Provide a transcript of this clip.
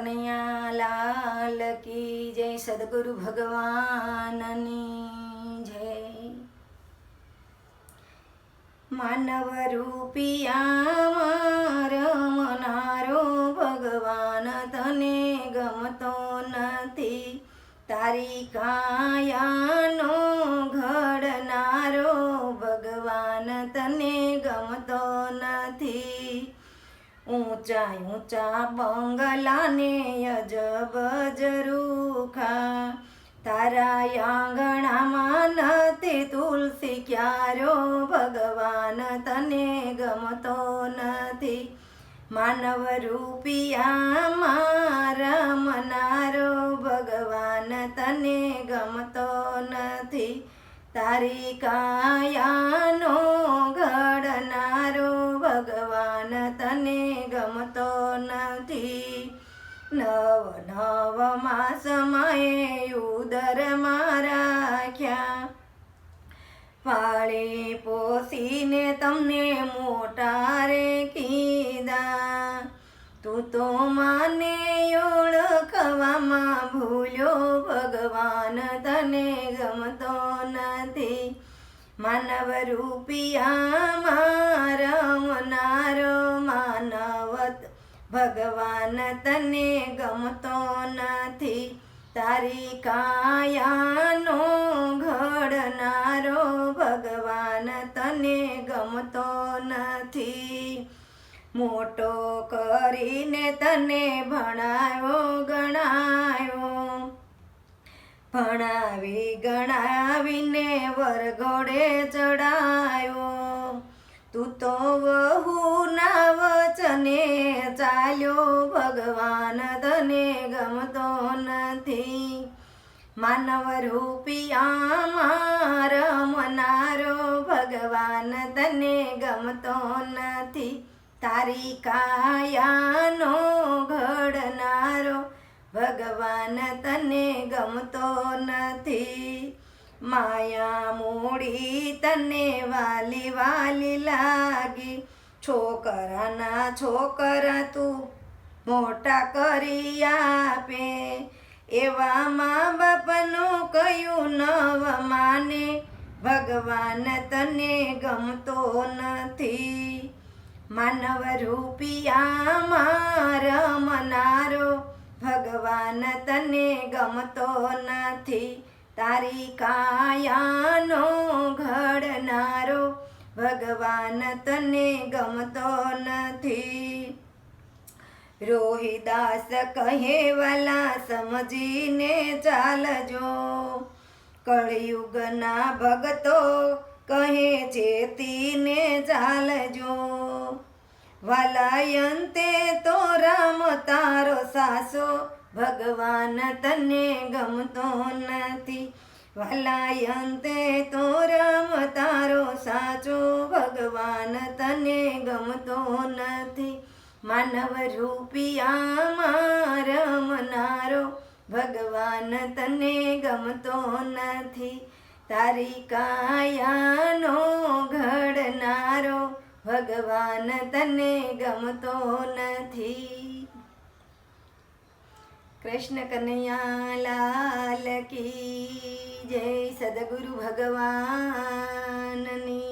કનૈયા લાલ કી જય સદગુરુ ભગવાનની જય. માનવ રૂપિયા રમનારો ભગવાન તને ગમતો નથી. તારી કાયાનો ઘડનારો ભગવાન તને નથી ઊંચા ઊંચા બંગલાને અજબ જરૂખા. તારા આંગણામાં નથી તુલસી, ક્યારો ભગવાન તને ગમતો નથી. માનવ રૂપિયા મારા મનારો ભગવાન તને ગમતો નથી. તારી કાયાનો નવ નવ માસ સમયે ઉદરમાં રાખ્યા પાળી પોસીને તમને મોટા રે કીધા તું તો માને ઓળખવામાં ભૂલ્યો ભગવાન તને ગમતો નથી માનવ રૂપિયા મારમનારો માનવત ભગવાન તને ગમતો નથી. તારી કાયાનો ઘડનારો ભગવાન તને ગમતો નથી. મોટો કરીને તને ભણાયો ગણાયો. ભણાવી ગણાવીને વરઘોડે ચડાયો. તું તો ચાલ્યો ભગવાન તને ગમતો નથી. માનવ રૂપિયા મારમનારો ભગવાન તને ગમતો નથી. તારી કાયાનો ઘડનારો ભગવાન તને ગમતો નથી. માયા મૂડી તને વાલી વાલી લાગી. છોકરાના છોકરા તું મોટા કરી આપે. એવા મા બાપનું કયું નવ માને, ભગવાન તને ગમતો નથી. માનવ રૂપિયા મારમનારો ભગવાન તને ગમતો નથી. તારી કાયાનો ભગવાન તને ગમતો નથી. રોહિદાસ કહે, વાલા, સમજીને ચાલજો. કળિયુગના ભગતો કહે, ચેતીને ચાલજો. વાલાયંતે તો રામ તારો સાસો. ભગવાન તને ગમતો નથી. વાલાયંતે તો રામ ભગવાન તને ગમતો નથી. માનવ રૂપિયા મારમનારો ભગવાન તને ગમતો નથી. તારી કાયાનો ઘડનારો ભગવાન તને ગમતો નથી. કૃષ્ણ કનૈયા લાલ કી જય. સદગુરુ ભગવાનની